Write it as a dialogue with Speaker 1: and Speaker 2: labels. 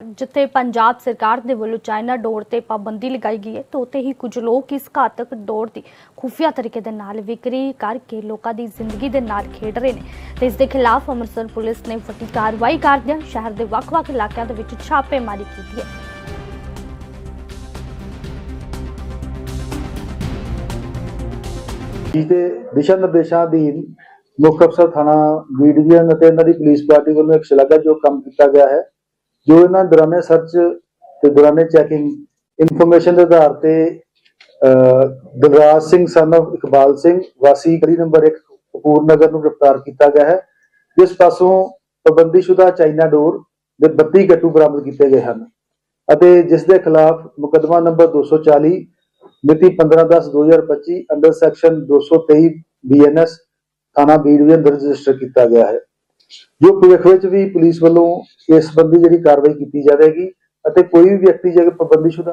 Speaker 1: ਜਿੱਥੇ ਪੰਜਾਬ ਸਰਕਾਰ ਦੇ ਵੱਲੋਂ ਚਾਈਨਾ ਡੋਰ ਤੇ ਪਾਬੰਦੀ ਲਗਾਈ ਗਈ ਹੈ, ਤਾਂ ਉੱਥੇ ਹੀ ਕੁਝ ਲੋਕ ਇਸ ਘਾਤਕ ਡੋਰ ਦੀ ਖੁਫੀਆ ਤਰੀਕੇ ਦੇ ਨਾਲ ਵਿਕਰੀ ਕਰਕੇ ਲੋਕਾਂ ਦੀ ਜ਼ਿੰਦਗੀ ਦੇ ਨਾਲ ਖੇਡ ਰਹੇ ਨੇ। ਤੇ ਇਸ ਦੇ ਖਿਲਾਫ ਅੰਮ੍ਰਿਤਸਰ ਪੁਲਿਸ ਨੇ ਵੱਡੀ ਕਾਰਵਾਈ ਕਰਦਿਆਂ ਸ਼ਹਿਰ ਦੇ ਵੱਖ-ਵੱਖ ਇਲਾਕਿਆਂ ਦੇ ਵਿੱਚ ਛਾਪੇਮਾਰੀ ਕੀਤੀ ਹੈ।
Speaker 2: ਜੀ ਦੇ ਦਿਸ਼ਾ ਨਿਰਦੇਸ਼ਾਂ ਅਧੀਨ ਮੁੱਖ ਅਫਸਰ ਥਾਣਾ ਬੀ ਡਿਵੀਜ਼ਨ ਅਤੇ ਇਹਨਾਂ ਦੀ ਪੁਲਿਸ ਪਾਰਟੀ ਵੱਲੋਂ ਇੱਕ ਸ਼ਲਾਘਾਯੋਗ ਕੰਮ ਕੀਤਾ ਗਿਆ ਹੈ। ਜੋ ਇਹਨਾਂ ਦੌਰਾਨੇ ਸਰਚ ਤੇ ਦੌਰਾਨੇ ਚੈਕਿੰਗ ਇਨਫੋਰਮੇਸ਼ਨ ਦੇ ਆਧਾਰ ਤੇ ਅਹ, ਦਿਲਰਾਜ ਸਿੰਘ ਸਨ of ਇਕਬਾਲ ਸਿੰਘ ਵਾਸੀ ਗਲੀ ਨੰਬਰ 1 ਕਪੂਰ ਨਗਰ ਨੂੰ ਗ੍ਰਿਫਤਾਰ ਕੀਤਾ ਗਿਆ ਹੈ। ਜਿਸ ਪਾਸੋਂ ਪਾਬੰਦੀਸ਼ੁਦਾ ਚਾਈਨਾ ਡੋਰ ਦੇ 32 ਗੱਟੂ ਬਰਾਮਦ ਕੀਤੇ ਗਏ ਹਨ ਅਤੇ ਜਿਸ ਦੇ ਖਿਲਾਫ ਮੁਕੱਦਮਾ ਨੰਬਰ 240 ਮਿਤੀ 15/10/2025 ਅੰਡਰ ਸੈਕਸ਼ਨ 223 ਬੀਐਨਐਸ ਥਾਣਾ ਬੀ ਡਿਵੀਜ਼ਨ ਦਰਜ ਰਜਿਸਟਰ ਕੀਤਾ ਗਿਆ ਹੈ। ਜੋ ਭਵਿੱਖ ਵਿੱਚ ਵੀ ਪੁਲਿਸ ਵੱਲੋਂ ਇਸ ਸੰਬੰਧੀ ਜਿਹੜੀ ਕਾਰਵਾਈ ਕੀਤੀ ਜਾਵੇਗੀ ਅਤੇ ਕੋਈ ਵੀ ਵਿਅਕਤੀ ਜੇਕਰ ਪਾਬੰਦੀਸ਼ੁਦਾ